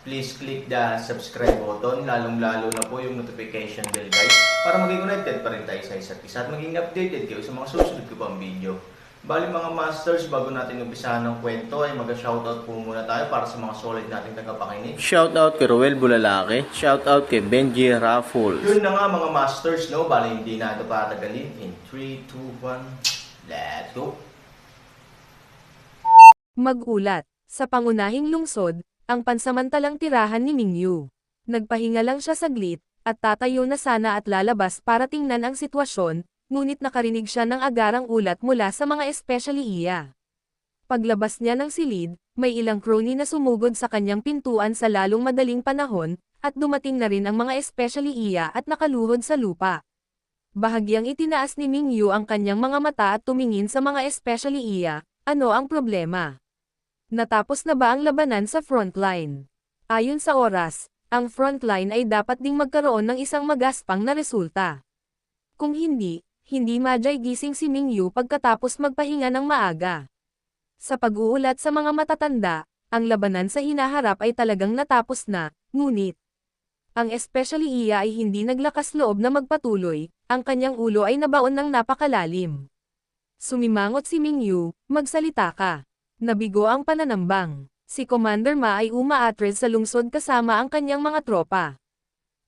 please click the subscribe button, lalong-lalo na po yung notification bell guys, para maging connected pa rin tayo sa isa't isa at maging updated kayo sa mga susunod ko pang video. Bali mga masters, bago natin umpisahan ng kwento ay mag-shoutout po muna tayo para sa mga solid nating tagapakinig. Shoutout kay Roel Bulalaki. Shoutout kay Benji Raffles. Yun na nga mga masters, no? Bali hindi na ito patagalin. In 3, 2, 1, let's go! Magulat. Sa pangunahing lungsod, ang pansamantalang tirahan ni Mingyu. Nagpahinga lang siya saglit, at tatayo na sana at lalabas para tingnan ang sitwasyon, ngunit nakarinig siya ng agarang ulat mula sa mga especially iya. Paglabas niya ng silid, may ilang crony na sumugod sa kanyang pintuan sa lalong madaling panahon, at dumating na rin ang mga especially iya at nakaluhod sa lupa. Bahagyang itinaas ni Mingyu ang kanyang mga mata at tumingin sa mga especially iya, ano ang problema? Natapos na ba ang labanan sa frontline? Ayon sa oras, ang frontline ay dapat ding magkaroon ng isang magaspang na resulta. Kung hindi, hindi madyay gising si Mingyu pagkatapos magpahinga ng maaga. Sa pag-uulat sa mga matatanda, ang labanan sa hinaharap ay talagang natapos na, ngunit, ang especially iya ay hindi naglakas loob na magpatuloy, ang kanyang ulo ay nabaon ng napakalalim. Sumimangot si Mingyu, magsalita ka. Nabigo ang pananambang. Si Commander Ma ay umaatred sa lungsod kasama ang kanyang mga tropa.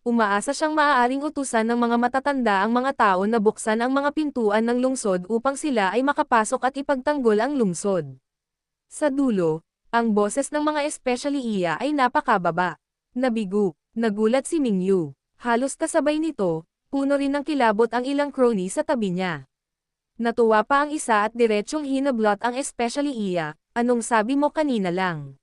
Umaasa siyang maaaring utusan ng mga matatanda ang mga tao na buksan ang mga pintuan ng lungsod upang sila ay makapasok at ipagtanggol ang lungsod. Sa dulo, ang boses ng mga especially iya ay napakababa. Nabigo, nagulat si Mingyu. Halos kasabay nito, puno rin ng kilabot ang ilang crony sa tabi niya. Natuwa pa ang isa at diretsyong hinablot ang especially iya, anong sabi mo kanina lang?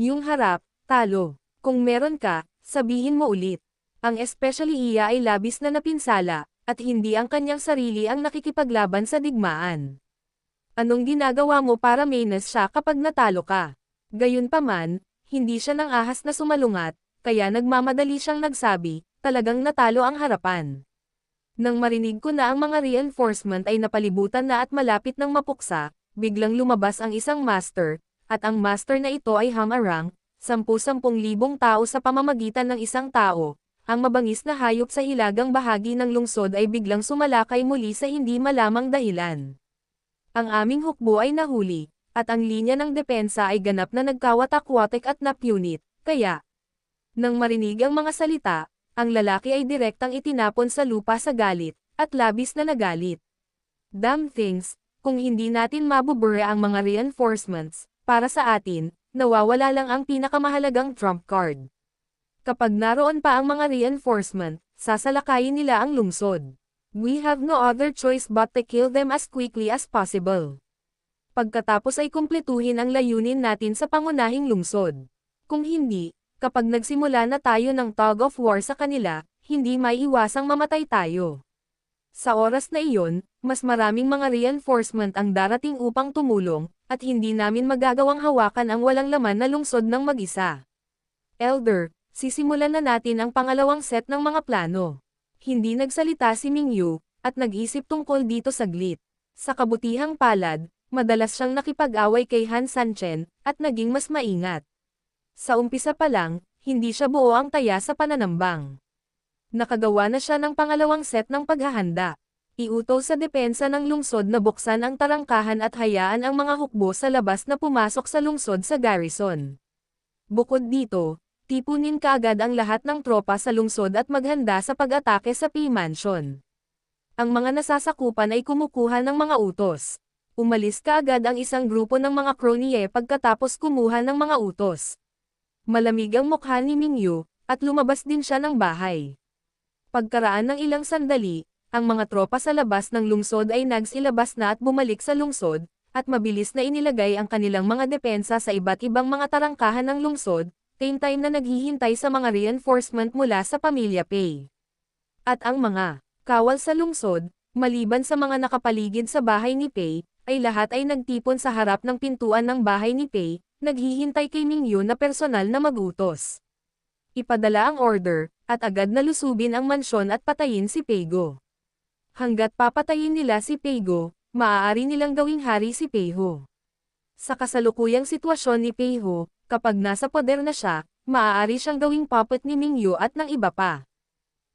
Yung harap, talo. Kung meron ka, sabihin mo ulit. Ang especially iya ay labis na napinsala, at hindi ang kanyang sarili ang nakikipaglaban sa digmaan. Anong ginagawa mo para mainas siya kapag natalo ka? Gayunpaman, hindi siya nang ahas na sumalungat, kaya nagmamadali siyang nagsabi, talagang natalo ang harapan. Nang marinig ko na ang mga reinforcement ay napalibutan na at malapit ng mapuksa, biglang lumabas ang isang master, at ang master na ito ay hamarang, sampu-sampung libong tao sa pamamagitan ng isang tao. Ang mabangis na hayop sa hilagang bahagi ng lungsod ay biglang sumalakay muli sa hindi malamang dahilan. Ang aming hukbo ay nahuli, at ang linya ng depensa ay ganap na nagkawatak-watek at napunit, kaya, nang marinig ang mga salita, ang lalaki ay direktang itinapon sa lupa sa galit, at labis na nagalit. Damn things, kung hindi natin mabubura ang mga reinforcements, para sa atin, nawawala lang ang pinakamahalagang trump card. Kapag naroon pa ang mga reinforcement, sasalakayin nila ang lungsod. We have no other choice but to kill them as quickly as possible. Pagkatapos ay kumpletuhin ang layunin natin sa pangunahing lungsod. Kung hindi, kapag nagsimula na tayo ng tug of war sa kanila, hindi may iwasang mamatay tayo. Sa oras na iyon, mas maraming mga reinforcement ang darating upang tumulong, at hindi namin magagawang hawakan ang walang laman na lungsod ng mag-isa. Elder, sisimulan na natin ang pangalawang set ng mga plano. Hindi nagsalita si Mingyu, at nag-isip tungkol dito saglit. Sa kabutihang palad, madalas siyang nakipag-away kay Han Sanchen, at naging mas maingat. Sa umpisa pa lang, hindi siya buo ang taya sa pananambang. Nakagawa na siya ng pangalawang set ng paghahanda. Iutos sa depensa ng lungsod na buksan ang tarangkahan at hayaan ang mga hukbo sa labas na pumasok sa lungsod sa garrison. Bukod dito, tipunin kaagad ang lahat ng tropa sa lungsod at maghanda sa pag-atake sa P-Mansion. Ang mga nasasakupan ay kumukuha ng mga utos. Umalis kaagad ang isang grupo ng mga cronier pagkatapos kumuha ng mga utos. Malamig ang mukha ni Mingyu, at lumabas din siya ng bahay. Pagkaraan ng ilang sandali, ang mga tropa sa labas ng lungsod ay nagsilabas na at bumalik sa lungsod, at mabilis na inilagay ang kanilang mga depensa sa iba't ibang mga tarangkahan ng lungsod, same time na naghihintay sa mga reinforcement mula sa pamilya Pei. At ang mga kawal sa lungsod, maliban sa mga nakapaligid sa bahay ni Pei, ay lahat ay nagtipon sa harap ng pintuan ng bahay ni Pei, naghihintay kay Mingyu na personal na magutos. Ipadala ang order, at agad na lusubin ang mansyon at patayin si Peigo. Hanggat papatayin nila si Peigo, maaari nilang gawing hari si Peiho. Sa kasalukuyang sitwasyon ni Peiho, kapag nasa poder na siya, maaari siyang gawing puppet ni Mingyu at ng iba pa.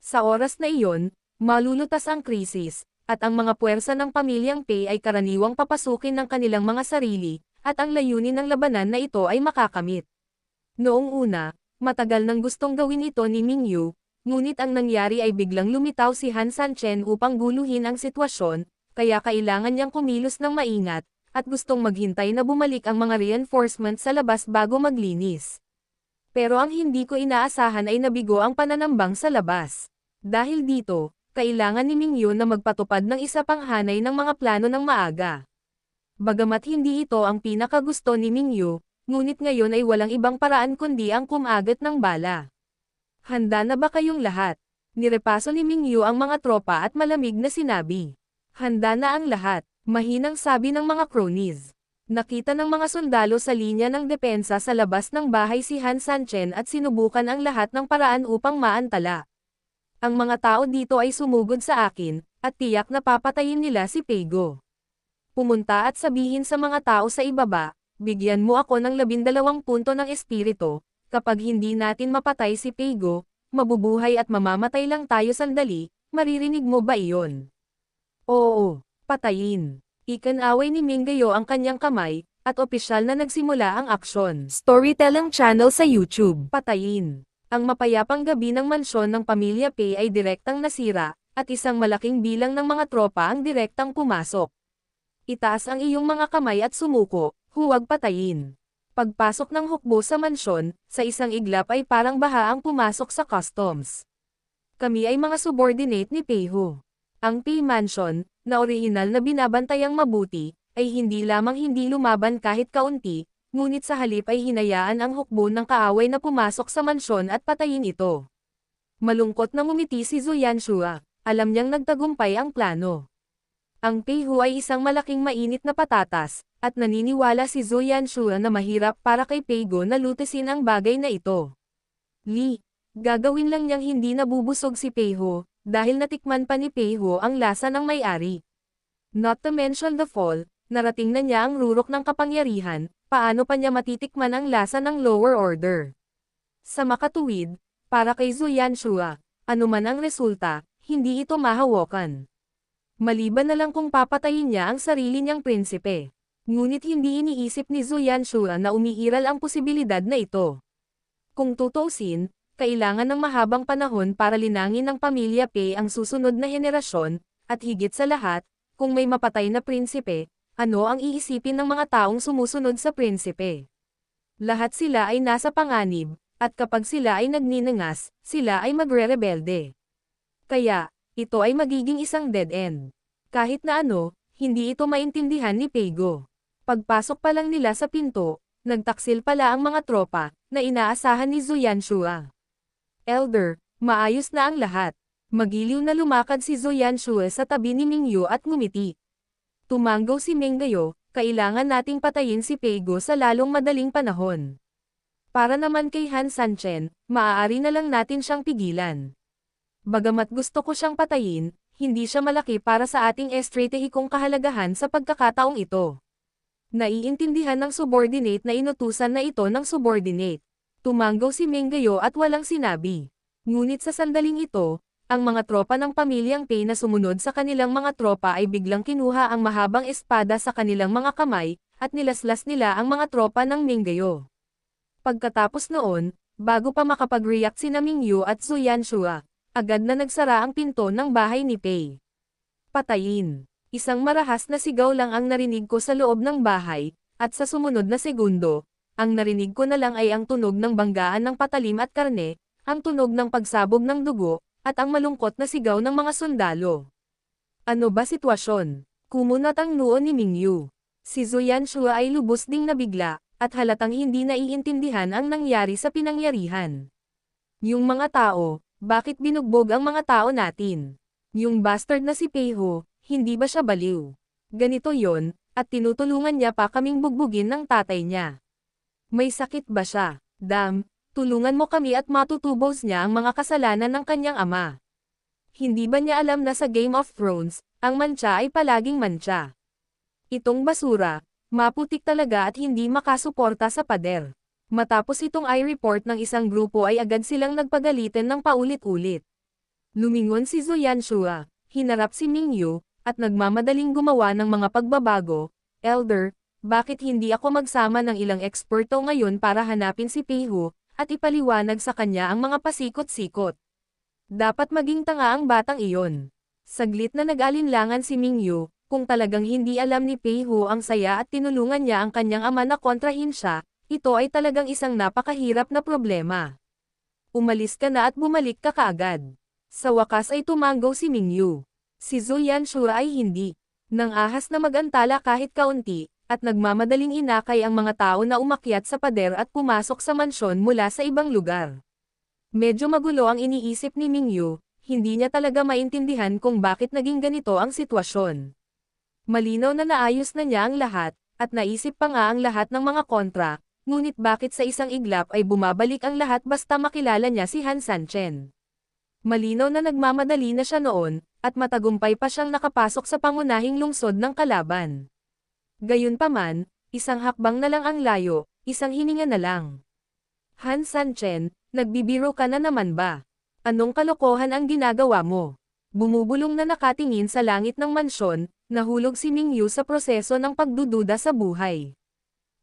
Sa oras na iyon, malulutas ang krisis, at ang mga puwersa ng pamilyang Pei ay karaniwang papasukin ng kanilang mga sarili, at ang layunin ng labanan na ito ay makakamit. Noong una, matagal nang gustong gawin ito ni Mingyu, ngunit ang nangyari ay biglang lumitaw si Han Sanchen upang guluhin ang sitwasyon, kaya kailangan niyang kumilos ng maingat, at gustong maghintay na bumalik ang mga reinforcement sa labas bago maglinis. Pero ang hindi ko inaasahan ay nabigo ang pananambang sa labas. Dahil dito, kailangan ni Mingyu na magpatupad ng isa pang hanay ng mga plano ng maaga. Bagamat hindi ito ang pinakagusto ni Mingyu, ngunit ngayon ay walang ibang paraan kundi ang kumagat ng bala. Handa na ba kayong lahat? Nirepaso ni Mingyu ang mga tropa at malamig na sinabi. Handa na ang lahat, mahinang sabi ng mga cronies. Nakita ng mga sundalo sa linya ng depensa sa labas ng bahay si Han Sanchen at sinubukan ang lahat ng paraan upang maantala. Ang mga tao dito ay sumugod sa akin, at tiyak na papatayin nila si Pego. Pumunta at sabihin sa mga tao sa ibaba, bigyan mo ako ng labindalawang punto ng espiritu, kapag hindi natin mapatay si Pego, mabubuhay at mamamatay lang tayo sandali, maririnig mo ba iyon? Oo, patayin. Ikanaway ni Mingayo ang kanyang kamay, at opisyal na nagsimula ang aksyon. Storytelling channel sa YouTube. Patayin. Ang mapayapang gabi ng mansyon ng pamilya Pei ay direktang nasira, at isang malaking bilang ng mga tropa ang direktang pumasok. Itaas ang iyong mga kamay at sumuko, huwag patayin. Pagpasok ng hukbo sa mansyon, sa isang iglap ay parang baha ang pumasok sa customs. Kami ay mga subordinate ni Peiho. Ang Pei Mansion, na orihinal na binabantayang mabuti, ay hindi lamang hindi lumaban kahit kaunti, ngunit sa halip ay hinayaan ang hukbo ng kaaway na pumasok sa mansyon at patayin ito. Malungkot na ngumiti si Zuyan Shua, alam niyang nagtagumpay ang plano. Ang Peihu ay isang malaking mainit na patatas, at naniniwala si Zuyan Shua na mahirap para kay Peigo na lutesin ang bagay na ito. Li, gagawin lang niyang hindi nabubusog si Peiho, dahil natikman pa ni Peiho ang lasa ng may-ari. Not to mention the fall, narating na niya ang rurok ng kapangyarihan, paano pa niya matitikman ang lasa ng lower order. Sa makatuwid, para kay Zuyan Shua, anuman ang resulta, hindi ito mahawakan. Maliban na lang kung papatayin niya ang sarili niyang prinsipe. Ngunit hindi iniisip ni Zuyan Shua na umiiral ang posibilidad na ito. Kung tutusin, kailangan ng mahabang panahon para linangin ng pamilya Pei ang susunod na henerasyon, at higit sa lahat, kung may mapatay na prinsipe, ano ang iisipin ng mga taong sumusunod sa prinsipe? Lahat sila ay nasa panganib, at kapag sila ay nagninangas, sila ay magre-rebelde. Kaya, ito ay magiging isang dead end. Kahit na ano, hindi ito maintindihan ni Peigo. Pagpasok pa lang nila sa pinto, nagtaksil pala ang mga tropa, na inaasahan ni Zuyan Shua. Elder, maayos na ang lahat. Magiliw na lumakad si Zoyan Shue sa tabi ni Mingyu at ngumiti. Tumanggaw si Menggayo, kailangan nating patayin si Peigo sa lalong madaling panahon. Para naman kay Han Sanchen, maaari na lang natin siyang pigilan. Bagamat gusto ko siyang patayin, hindi siya malaki para sa ating estratehikong kahalagahan sa pagkakataong ito. Naiintindihan ng subordinate na inutusan na ito ng subordinate. Tumanggaw si Menggayo at walang sinabi. Ngunit sa sandaling ito, ang mga tropa ng pamilyang Pei na sumunod sa kanilang mga tropa ay biglang kinuha ang mahabang espada sa kanilang mga kamay, at nilaslas nila ang mga tropa ng Menggayo. Pagkatapos noon, bago pa makapag-react si Mingyu at Zuyan Shua, agad na nagsara ang pinto ng bahay ni Pei. Patayin. Isang marahas na sigaw lang ang narinig ko sa loob ng bahay, at sa sumunod na segundo, ang narinig ko na lang ay ang tunog ng banggaan ng patalim at karne, ang tunog ng pagsabog ng dugo, at ang malungkot na sigaw ng mga sundalo. Ano ba sitwasyon? Kumunat ang noo ni Mingyu. Si Zuyan Shua ay lubos ding nabigla, at halatang hindi naiintindihan ang nangyari sa pinangyarihan. Yung mga tao, bakit binugbog ang mga tao natin? Yung bastard na si Peiho, hindi ba siya baliw? Ganito yon, at tinutulungan niya pa kaming bugbugin ng tatay niya. May sakit ba siya? Dam, tulungan mo kami at matutubos niya ang mga kasalanan ng kanyang ama. Hindi ba niya alam na sa Game of Thrones, ang mancha ay palaging mancha? Itong basura, maputik talaga at hindi makasuporta sa pader. Matapos itong i-report ng isang grupo ay agad silang nagpagalitan ng paulit-ulit. Lumingon si Zoyan Shua, hinarap si Ming Yu, at nagmamadaling gumawa ng mga pagbabago. Elder, bakit hindi ako magsama ng ilang eksperto ngayon para hanapin si Peihu, at ipaliwanag sa kanya ang mga pasikot-sikot? Dapat maging tanga ang batang iyon. Saglit na nag-alinlangan si Ming Yu, kung talagang hindi alam ni Peihu ang saya at tinulungan niya ang kanyang ama na kontrahin siya, ito ay talagang isang napakahirap na problema. Umalis ka na at bumalik ka kaagad. Sa wakas ay tumanggo si Ming Yu. Si Zuyan Shua ay hindi. Nang ahas na magantala kahit kaunti, at nagmamadaling inakay ang mga tao na umakyat sa pader at pumasok sa mansyon mula sa ibang lugar. Medyo magulo ang iniisip ni Ming Yu, hindi niya talaga maintindihan kung bakit naging ganito ang sitwasyon. Malinaw na naayos na niya ang lahat, at naisip pa nga ang lahat ng mga kontra, ngunit bakit sa isang iglap ay bumabalik ang lahat basta makilala niya si Han Sanchen. Malinaw na nagmamadali na siya noon, at matagumpay pa siyang nakapasok sa pangunahing lungsod ng kalaban. Gayunpaman, isang hakbang na lang ang layo, isang hininga na lang. Han Sanchen, nagbibiro ka na naman ba? Anong kalokohan ang ginagawa mo? Bumubulong na nakatingin sa langit ng mansyon, nahulog si Ming Yu sa proseso ng pagdududa sa buhay.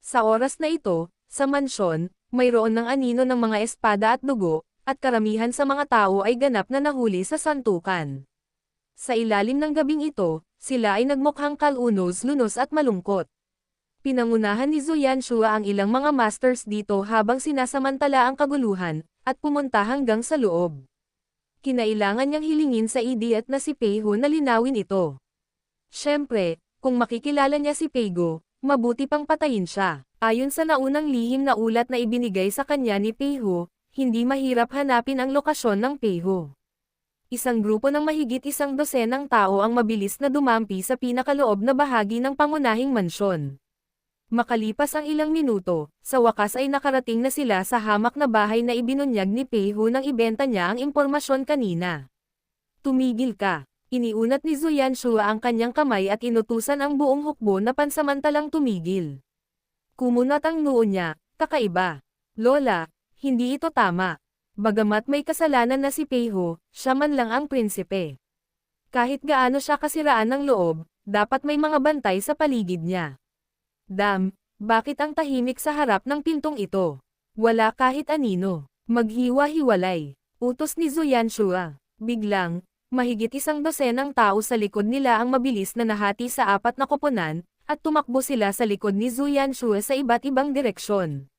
Sa oras na ito, sa mansyon, mayroon ng anino ng mga espada at dugo, at karamihan sa mga tao ay ganap na nahuli sa santukan. Sa ilalim ng gabing ito, sila ay nagmukhang kalunos-lunos at malungkot. Pinangunahan ni Zuyan Shua ang ilang mga masters dito habang sinasamantala ang kaguluhan, at pumunta hanggang sa loob. Kinailangan niyang hilingin sa idiot na si Peiho na linawin ito. Siyempre, kung makikilala niya si Peigo, mabuti pang patayin siya. Ayon sa naunang lihim na ulat na ibinigay sa kanya ni Peiho, hindi mahirap hanapin ang lokasyon ng Peiho. Isang grupo ng mahigit isang dosenang tao ang mabilis na dumampi sa pinakaloob na bahagi ng pangunahing mansyon. Makalipas ang ilang minuto, sa wakas ay nakarating na sila sa hamak na bahay na ibinunyag ni Peiho nang ibenta niya ang impormasyon kanina. Tumigil ka. Iniunat ni Zuyan Shua ang kanyang kamay at inutusan ang buong hukbo na pansamantalang tumigil. Kumunat ang noo niya, kakaiba. Lola, hindi ito tama. Bagamat may kasalanan na si Peiho, siya man lang ang prinsipe. Kahit gaano siya kasiraan ng loob, dapat may mga bantay sa paligid niya. Dam, bakit ang tahimik sa harap ng pintong ito? Wala kahit anino. Maghiwa-hiwalay. Utos ni Zuyan Shua. Biglang, mahigit isang dosenang tao sa likod nila ang mabilis na nahati sa apat na koponan, at tumakbo sila sa likod ni Zuyan Shua sa iba't ibang direksyon.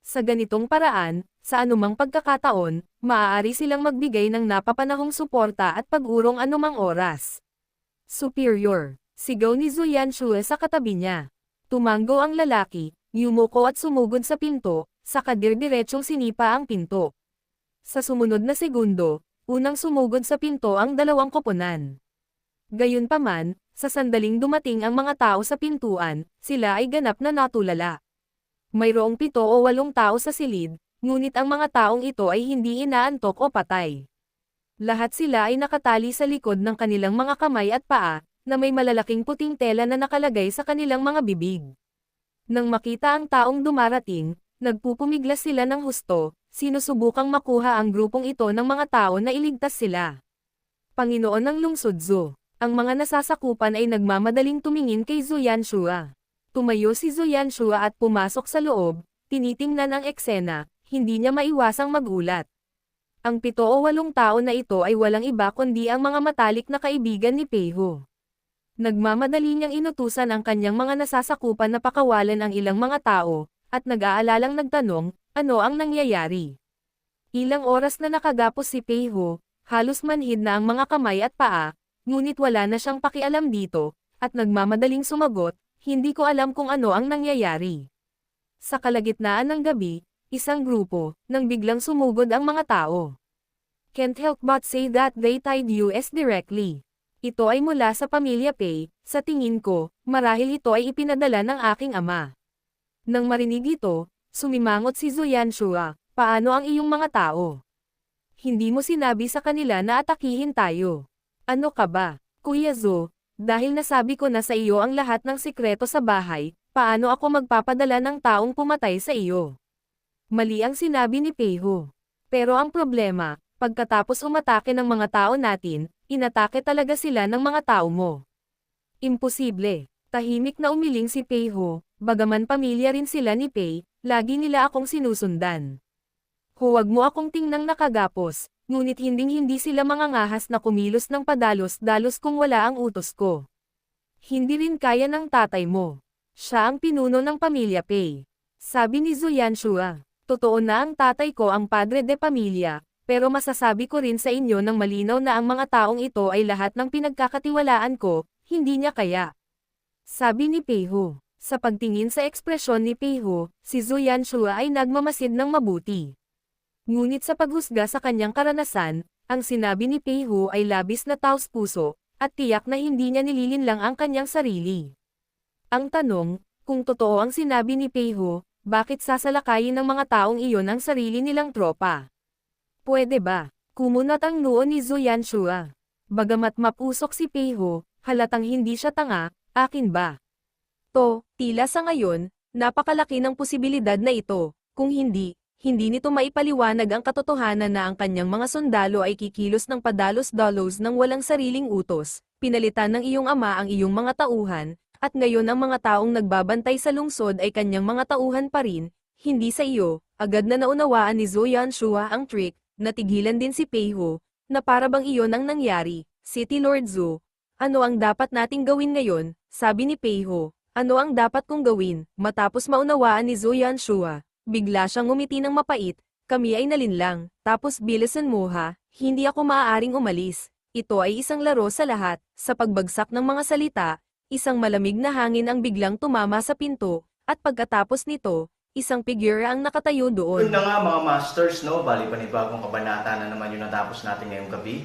Sa ganitong paraan, sa anumang pagkakataon, maaari silang magbigay ng napapanahong suporta at pag-urong anumang oras. Superior, sigaw ni Zuyan Shue sa katabi niya. Tumanggo ang lalaki, yumuko at sumugod sa pinto, sa kadir-diretsong sinipa ang pinto. Sa sumunod na segundo, unang sumugod sa pinto ang dalawang koponan. Gayunpaman, sa sandaling dumating ang mga tao sa pintuan, sila ay ganap na natulala. Mayroong pito o walong tao sa silid, ngunit ang mga taong ito ay hindi inaantok o patay. Lahat sila ay nakatali sa likod ng kanilang mga kamay at paa, na may malalaking puting tela na nakalagay sa kanilang mga bibig. Nang makita ang taong dumarating, nagpupumiglas sila ng husto, sinusubukang makuha ang grupong ito ng mga tao na iligtas sila. Panginoon ng Lungsod Zu, ang mga nasasakupan ay nagmamadaling tumingin kay Zuyan Shua. Tumayo si Zuyan Shua at pumasok sa loob, tinitingnan ang eksena, hindi niya maiwasang magulat. Ang pito o walong tao na ito ay walang iba kundi ang mga matalik na kaibigan ni Peiho. Nagmamadali niyang inutusan ang kanyang mga nasasakupan na pakawalan ang ilang mga tao, at nag-aalalang nagtanong, ano ang nangyayari. Ilang oras na nakagapos si Peiho, halos manhid na ang mga kamay at paa, ngunit wala na siyang pakialam dito, at nagmamadaling sumagot, hindi ko alam kung ano ang nangyayari. Sa kalagitnaan ng gabi, isang grupo, nang biglang sumugod ang mga tao. Can't help but say that they tied US directly. Ito ay mula sa pamilya Pei, sa tingin ko, marahil ito ay ipinadala ng aking ama. Nang marinig ito, sumimangot si Zuyan Shua, paano ang iyong mga tao? Hindi mo sinabi sa kanila na atakihin tayo. Ano ka ba, Kuya Zo, dahil nasabi ko na sa iyo ang lahat ng sikreto sa bahay, paano ako magpapadala ng taong pumatay sa iyo? Mali ang sinabi ni Peiho. Pero ang problema, pagkatapos umatake ng mga tao natin, inatake talaga sila ng mga tao mo. Imposible. Tahimik na umiling si Peiho, bagaman pamilya rin sila ni Pei, lagi nila akong sinusundan. Huwag mo akong tingnang nakagapos, ngunit hinding-hindi sila mangangahas na kumilos ng padalos-dalos kung wala ang utos ko. Hindi rin kaya ng tatay mo. Siya ang pinuno ng pamilya Pei. Sabi ni Zuyan Shua, totoo na ang tatay ko ang padre de pamilya, pero masasabi ko rin sa inyo ng malinaw na ang mga taong ito ay lahat ng pinagkakatiwalaan ko, hindi niya kaya. Sabi ni Peiho. Sa pagtingin sa ekspresyon ni Peiho, si Zuyan Shua ay nagmamasid ng mabuti. Ngunit sa paghusga sa kanyang karanasan, ang sinabi ni Peiho ay labis na taos puso, at tiyak na hindi niya nililinlang ang kanyang sarili. Ang tanong, kung totoo ang sinabi ni Peiho, bakit sasalakayin ng mga taong iyon ang sarili nilang tropa? Pwede ba? Kumunat ang noo ni Zuyan Shua. Bagamat mapusok si Peiho, halatang hindi siya tanga, akin ba? To, tila sa ngayon, napakalaki ng posibilidad na ito, kung hindi, hindi nito maipaliwanag ang katotohanan na ang kanyang mga sundalo ay kikilos ng padalos-dalos ng walang sariling utos, pinalitan ng iyong ama ang iyong mga tauhan, at ngayon ang mga taong nagbabantay sa lungsod ay kanyang mga tauhan pa rin, hindi sa iyo, agad na naunawaan ni Zoyan Shua ang trick, natigilan din si Peiho, na para bang iyon ang nangyari, City Lord Zo. Ano ang dapat nating gawin ngayon, sabi ni Peiho, ano ang dapat kong gawin, matapos maunawaan ni Zoyan Shua, bigla siyang ngumiti ng mapait, kami ay nalinlang, tapos bilisan mo ha, hindi ako maaaring umalis. Ito ay isang laro sa lahat, sa pagbagsak ng mga salita, isang malamig na hangin ang biglang tumama sa pinto, at pagkatapos nito, isang figure ang nakatayo doon. Yun na nga mga masters, no? Bali panibagong kabanata na naman yung natapos natin ngayong gabi.